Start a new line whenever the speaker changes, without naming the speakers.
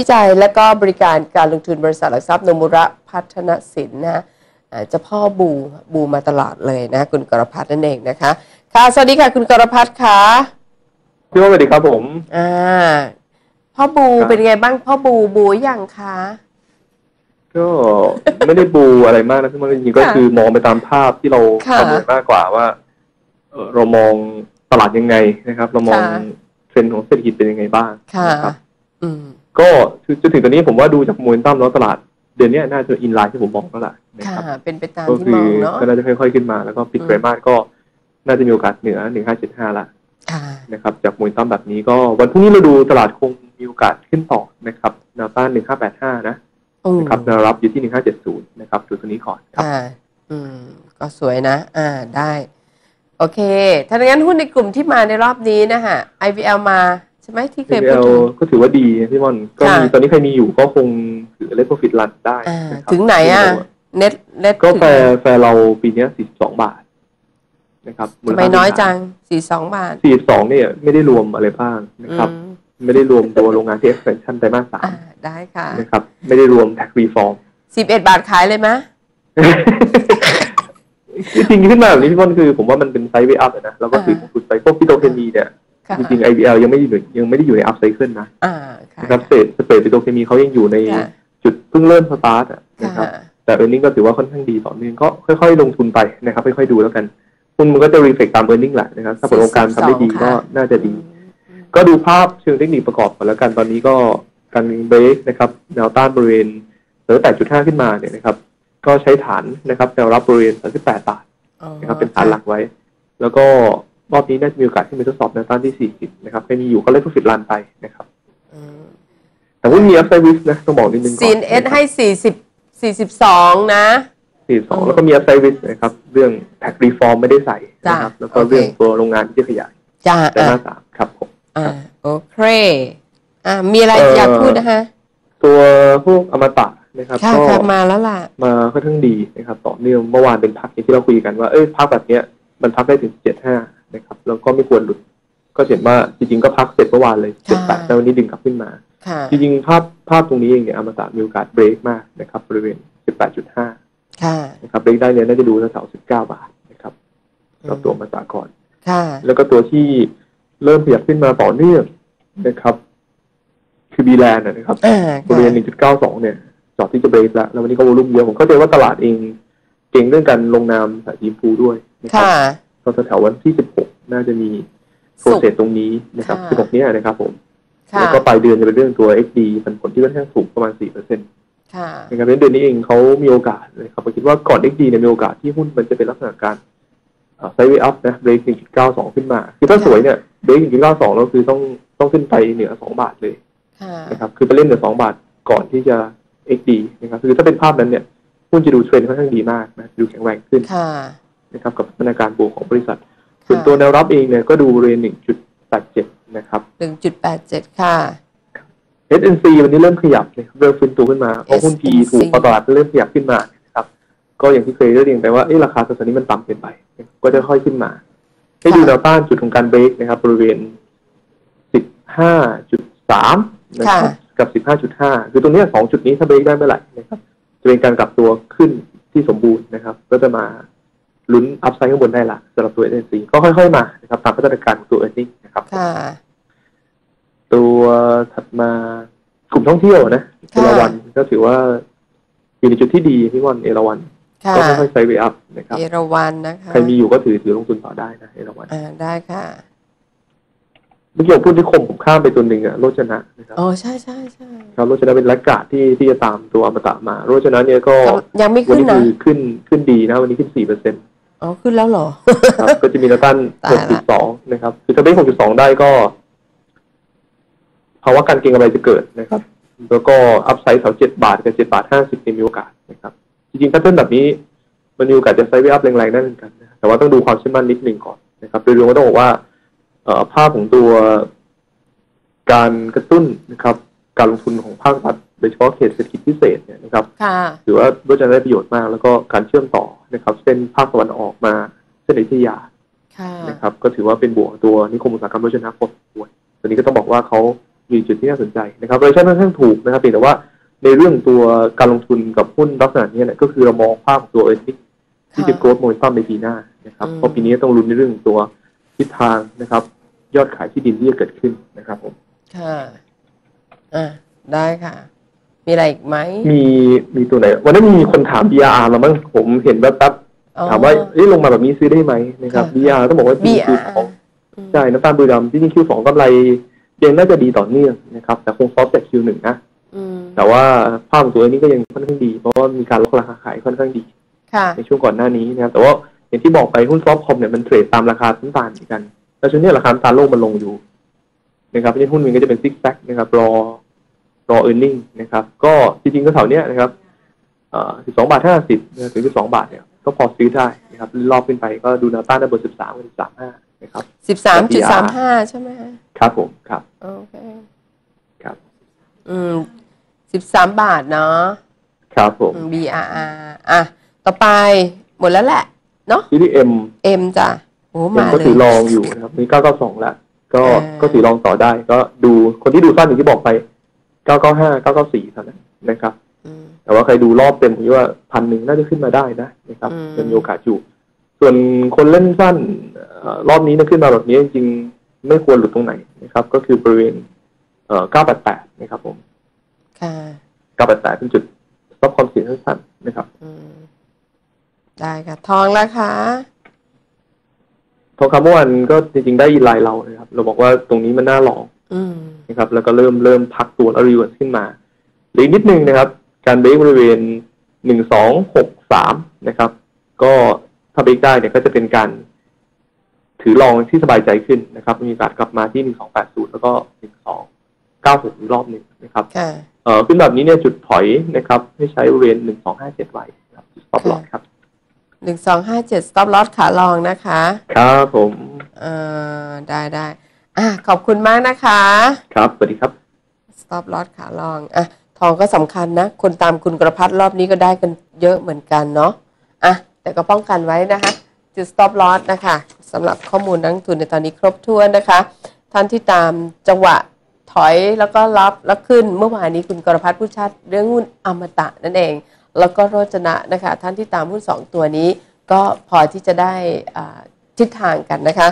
วิจัยและก็บริการการลงทุนบริษัทหลักทรัพย์โนมุระพัฒนสินนะอ่าเจะพ่อบูบูมาตลอดเลยนะ คุณกรพัฒน์นั่นเองนะคะ ค่ะ สวัสดีค่ะ คุณกรพัฒน์ค่ะ
พี่ว่าสวัสดีครับผม
อ่า พ่อบู
ครับ
เป็นไงบ้างพ่อบูบูยังคะ
ก็ไม่ได้บูอะไรมากนะพี่มันจริงๆก็
ค่ะ
คือมองไปตามภาพที่เรา
ค่ะ
ประเมินมากกว่าว่าเอ่อเรามองตลาดยังไงนะครับ เรามอง
ค่ะ
เทรนด์ของเศรษฐกิจเป็นยังไงบ้าง
ค่ะ
นะครับ
อืม
ก็คือจนถึงตอนนี้ผมว่าดูจากโมเมนตัมแล้วตลาดเดือนเนี้ยน่าจะอินไลน์ที่ผมบอกแล้วแหละนะ
ค่ะ
ครับ
เป็นไปตาม
ก็
ที่
คื
ม
อ
องเนาะ
ก็น่าจะค่อยๆขึ้นมาแล้วก็ปิด
อืม
ไตรมาสก็น่าจะมีโอกาสเหนือหนึ่งห้าเจ็ดห้าละ
ค่ะ
นะครับ จากโมเมนตัมแบบนี้ก็วันพรุ่งนี้เราดูตลาดคงมีโอกาสขึ้นต่อนะครับแนวต้านหนึ่งห้าแปดห้านะ
อืม
นะครับแนวรับอยู่ที่หนึ่งห้าเจ็ดศูนย์นะครับดูตัวนี้ก่อนครับ
ค่ะอืม ก็สวยนะ อ่าได้ โอเค ถ้าอย่างนั้นหุ้นในกลุ่มที่มาในรอบนี้นะฮะ IVL มาใช่ไหมที่เคยพูด
PBL
ถึง
ก็ถือว่าดีนะพี่มอนก็มี
ค่ะ
ตอนนี้ใครมีอยู่ก็คงถือเล t โปรฟิตรันได้
อ่า
นะครับ
ถึงไหนอะเน็ตเน็ต
ก็
ถึง
แฟร์แฟร์เราปีเนี้สี่สิบสองบาทนะครับ
ทำไมน้อยจังสี่สองบาท
สี่สิบสองเนี่ยไม่ได้รวมอะไรบ้างนะครับ
อืม
ไม่ได้รวมตัวโรงงานที่ expansion ไตรมาสสา
อ่ามได้ค่ะ
นะครับไม่ได้รวม tax reform
สิบเอ็ดบาทขายเลยไหม
คือจริงๆขึ้นมาแบบนี้พี่มอนคือ ผมว่ามันเป็นไซด์เวอัพนะแล้วก็ถือขุดไปพวกพิโตรเคมีเนี่ย
ค่ะ
จริงๆ IBL ยังไม่ได้อยู่ยังไม่ได้อยู่ใน up cycle นะ
อ่าค่ะ
นะครับสเปรดสเปรดปิโตรเคมีเขายังอยู่ใน
ค่ะ
จุดเพิ่งเริ่มสตาร์ทอะนะครับ
ค่ะ
แต่เออร์เน็งก็ถือว่าค่อนข้างดีต่อเนื่องก็ค่อยๆ ลงทุนไปนะครับค่อยๆดูแล้วกันหุ้นมันก็จะรีเฟกตามเออร์เน็งแหละนะครับถ้าผลประกอบการทำได้ดี
42
ก็
ค่ะ
น่าจะดี ก็ดูภาพเชิงเทคนิคประกอบก่อนแล้วกันตอนนี้ก็การเบรกนะครับแนวต้านบริเวณเหลือ8.5ขึ้นมาเนี่ยนะครับ ก็ใช้ฐานนะครับแนวรับบริเวณ38บาท
อ๋อ
นะครับเป็นฐานหลักไว้ แล้วก็ รอบนี้น่าจะมีโอกาสที่ไปทดสอบแนวต้านที่ 40 นะครับใครมีอยู่ก็เล่น profit ลันไปนะครับ
อืม
แต่ว่ามี upside risk นะต้องบอกนิดนึงก่อน
ซีนเอสให้สี่สิบสี่สิบสองนะ
42 แล้วก็มี upside risk นะครับ เรื่อง tax reform ไม่ได้ใส่นะครับ
จ้ะ
แล้วก็
โอเค
เรื่องตัวโรงงานที่จะขยาย
จ้า
แต่
อะ
หน้าสามครับผม
อ่าโอเคอ่ามีอะไร
เอ่อ
อ
อ
ยากพูดนะคะ
ตัวพวกอมตะนะครับ
ค่ะ
ก็
ค่ะมาแล้วล่ะ
มาค่อนข้างดีนะครับ ต่อเนื่องเมื่อวานเป็นพักอย่างที่เราคุยกันว่าเอ้ยพักแบบเนี้ย มันพักได้ถึง75นะครับ แล้วก็ไม่ควรหลุด ก็เห็นว่าจริงๆก็พักเสร็จเมื่อวานเลย
ค่ะ
78แล้ววันนี้ดึงกลับขึ้นมา
ค่ะ
จริงๆภาพภาพตรงนี้เองเนี่ยอมตะมีโอกาสเบรกมากนะครับบริเวณ18.5
ค่ะ
นะครับเบรกได้เนี่ยน่าจะดูแถวๆ19บาทนะครับสำหรับตัวอมตะก่อน
ค่ะ
แล้วก็ตัวที่เริ่มขยับขึ้นมาต่อเนื่องนะครับ คือบีแลนนะครับ
อ่า
บริเวณ1.92เนี่ยจอดที่จะเบรกแล้วแล้ววันนี้ก็วอลุ่มเยอะผมเข้าใจว่าตลาดเอง เก่งเรื่องการลงนามสายสีชมพูด้วยนะครั
ค่ะ
ก็แถวๆวันที่16น่าจะมีโปรเซสตรงนี้นะครับ
ค่ะ
16เนี้ยนะครับ ผม
ค่ะ
แล้วก็ปลายเดือนจะเป็นเรื่องตัว XD ผลผลที่ค่อนข้างสูงประมาณ4%น
ค่ะะ
ครับเพราะฉะนั้นเดือนนี้เองเขามีโอกาสนะครับผมคิดว่าก่อน XD เนี่ยมีโอกาสที่หุ้นมันจะเป็นลักษณะการไซด์เวย์อัพนะเบรก1.92ขึ้นมา คือถ้าสวยเนี่ยเบรก1.92แล้วคือต้องต้องขึ้นไปเหนือ2บาทเลย
ค่ะ
นะครับคือไปเล่นเหนือ2บาทก่อนที่จะ XD นะครับคือถ้าเป็นภาพนั้นเนี่ย หุ้นจะดูเทรนด์ค่อนข้างดีมากนะดูแข็งแรงขึ้น
ค่ะ
นะครับกับพัฒนาการบวกของบริษัท ส่วน
ค่ะ
ตัวแนวรับเองเนี่ยก็ดูบริเวณ1.87นะครับ
หนึ่งจุดแปดเจ็ดค่ะ
SNC วันนี้เริ่มขยับนะครับเริ่มฟื้นตัวขึ้นมาเพราะหุ้น P
SNC
ถูกพอตลาดเริ่มขยับขึ้นมานะครับ ก็อย่างที่เคยได้เรียนไปว่าเอ๊ะราคาตอนนี้มันต่ำเกินไป ก็จะค่อยขึ้นมา ให้ดูแนวต้านจุดของการเบรกนะครับ บริเวณ15.3นะครับกับ15.5คือตรงเนี้ยสองจุดนี้ถ้าเบรกได้เมื่อไหร่นะครับ จะเป็นการกลับตัวขึ้นที่สมบูรณ์นะครับ ก็จะมาลุ้นอัพไซด์ข้างบนได้ละสำหรับตัว SNC ก็ค่อยๆมานะครับตามพัฒนาการของตัว earning นะครับ
ค่ะ
ตัวถัดมากลุ่มท่องเที่ยวนะเอ
ค่ะ
ราวันก็ถือว่าอยู่ในจุดที่ดีพี่วันเอราวัน
ค่ะ
ก็ค่อยๆไซด์เวย์อัพนะครับ
เอราวันนะคะ
ใครมีอยู่ก็ถือถือลงทุนต่อได้นะเอราวัน
อ่าได้ค่ะ
เมื่อกี้ผมพูดที่คมผมข้ามไปตัวหนึ่งอะโรจนะนะครับ
อ๋อใช่ใช่ใช่
ครับโรจนะเป็นแลกกาดที่ที่จะตามตัวอมตะมาโรจนะเนี่ยก็
ยังไม่
วัน
ขึ้น
นี้
นะ
คือขึ้นขึ้นดีนะวันนี้ขึ้นสี่เปอร์เซ็นต์
อ๋อขึ้นแล้วเหรอ
ครับก็จะมีแนวต้าน
ตายละ
6.2นะครับคือถ้าเบรก6.2ได้ก็ภาวะการเก็งกำไรจะเกิดนะครับ แล้วก็อัพไซด์แถว7บาทกับ7บาท50เนี่ยมีโอกาสนะครับ จริงๆแพทเทิร์นแบบนี้ มันมีโอกาสจะไซด์เวย์อัพแรงๆได้เหมือนกันนะแต่ว่าต้องดูความเชื่อมั่นนิดหนึ่งก่อนนะครับ โดยรวมก็ต้องบอกว่าเอ่อ ภาพของตัวการกระตุ้นนะครับ การลงทุนของภาครัฐโดยเฉพาะเขตเศรษฐกิจพิเศษเนี่ยนะครับ
ค่ะ
ถือว่าก็จะได้ประโยชน์มาก แล้วก็การเชื่อมต่อนะครับ เส้นภาคตะวันออกมาเส้นอยุธยา
ค่ะ
นะครับ ก็ถือว่าเป็นบวกตัวนิคมอุตสาหกรรมโรจนะพอสมควรตัวนี้ก็ต้องบอกว่าเขามีจุดที่น่าสนใจนะครับเวอร์ชันค่อนข้างถูกนะครับเพียงแต่ว่าในเรื่องตัวการลงทุนกับหุ้นลักษณะนี้เนี่ยก็คือเรามองภาพของตัวเอ r ิ n ที่จะ growth momentum ในปีหน้านะครับ
อืม
เพราะปีนี้ต้องลุ้นในเรื่องของตัวทิศทางนะครับ ยอดขายที่ดินที่จะเกิดขึ้นนะครับผม
ค่ะอะได้ค่ะ มีอะไรอีกไหม
มีมีตัวไหน วันนั้นมีคนถาม BRR เรามั้งผมเห็นแป๊บ
อ๋อ
ๆถามว่าเอ้ยลงมาแบบนี้ซื้อได้ไหมนะครับ
ค่ะ
BRR ต้องบอกว่า
BR
คือของใช่น้ำตาลบุรีรัมย์ที่นี่ Q2 กำไรยังน่าจะดีต่อเนื่องนะครับ แต่คงซอฟต์จาก Q1 นะ
อืม
แต่ว่าภาพของตัวนี้ก็ยังค่อนข้างดี เพราะว่ามีการลดราคาขายค่อนข้างดี
ค่ะ
ในช่วงก่อนหน้านี้นะครับแต่ว่าอย่างที่บอกไปหุ้นซอฟต์คอมเนี่ยมันเทรดตามราคาน้ำตาลเหมือนกัน แล้วช่วงนี้ราคาน้ำตาลโลกมันลงอยู่นะครับเพราะฉะนั้นหุ้นมันก็จะเป็นซิกแซกนะครับ รอรอเออร์เน็งนะครับ ก็จริงๆก็แถวเนี้ยนะครับเอ่อ12บาท50ถึง12บาทเนี่ยก็พอซื้อได้นะครับรอบขึ้นไปก็ดูแนวต้านได้เบอร์13กับ13.5นะครับ
สิบสามจุดสามห้าใช่ไหมคะ
ครับผมครับ
โอเค
ครับ
อืมสิบสามบาทเนาะ
ครับผม
อืม BRR อะ ต่อไปหมดแล้วแหละ เนาะ
ที่ที่เอ็ม
M จ้ะ โอ้
ผม
มา
ก็
เล
ถือยลองอยู่นะครับมี992แล้วก็
อ่า
ก็ถือลองต่อได้ ก็ดูคนที่ดูสั้นอย่างที่บอกไป995 994เท่านั้นนะครับ
อืม
แต่ว่าใครดูรอบเต็มผมคิดว่าพันหนึ่งน่าจะขึ้นมาได้นะนะครับ
อืม
ยังมีโอกาสอยู่ ส่วนคนเล่นสั้นเอ่อรอบนี้นะขึ้นมาแบบนี้จริงๆไม่ควรหลุดตรงไหนนะครับ ก็คือบริเวณเอ่อ988นะครับผม
ค่ะ
988เป็นจุดซับความเสี่ยงสั้นๆนะครับ
อืมได้ค่ะ ทองแล้วค่ะ
ทองคำเมื่อวานก็จริง ๆ ได้ยินไลน์เรานะครับ เราบอกว่าตรงนี้มันน่าลอง
อืม
นะครับ แล้วก็เริ่มเริ่มพักตัวแล้วรีเวิร์สขึ้นมาเหลืออกนิดนึงนะครับ การเบรกบริเวณหนึ่งสองหกสามนะครับ ก็ถ้าเบรกได้เนี่ยก็จะเป็นการ ถือลองที่สบายใจขึ้นนะครับ มีโอกาสกลับมาที่หนึ่งสองแปดศูนย์แล้วก็หนึ่งสองเก้าหกอีกรอบหนึ่งนะครับ
ค่ะ
เอ่อขึ้นแบบนี้เนี่ยจุดถอยนะครับ ให้ใช้บริเวณหนึ่งสองห้าเจ็ดไว้นะครับจุด stop loss ครับ
หนึ่งสองห้าเจ็ด stop loss ขาลองนะคะ
ครับผม
เอ่อได้ได้อะขอบคุณมากนะคะ
ครับสวัสดีครับ
stop loss ขาลองอะทองก็สำคัญนะ คนตามคุณกระพัดรอบนี้ก็ได้กันเยอะเหมือนกันเนาะอะแต่ก็ป้องกันไว้นะคะ จุด stop loss นะคะสำหรับข้อมูลนักลงทุนในตอนนี้ครบถ้วนนะคะ ท่านที่ตามจังหวะถอยแล้วก็รับแล้วขึ้นเมื่อวานนี้คุณกรพัฒน์ผู้ชัดเรื่องหุ้นอมตะนั่นเอง แล้วก็โรจนะนะคะ ท่านที่ตามหุ้นสองตัวนี้ก็พอที่จะได้ทิศทางกันนะคะ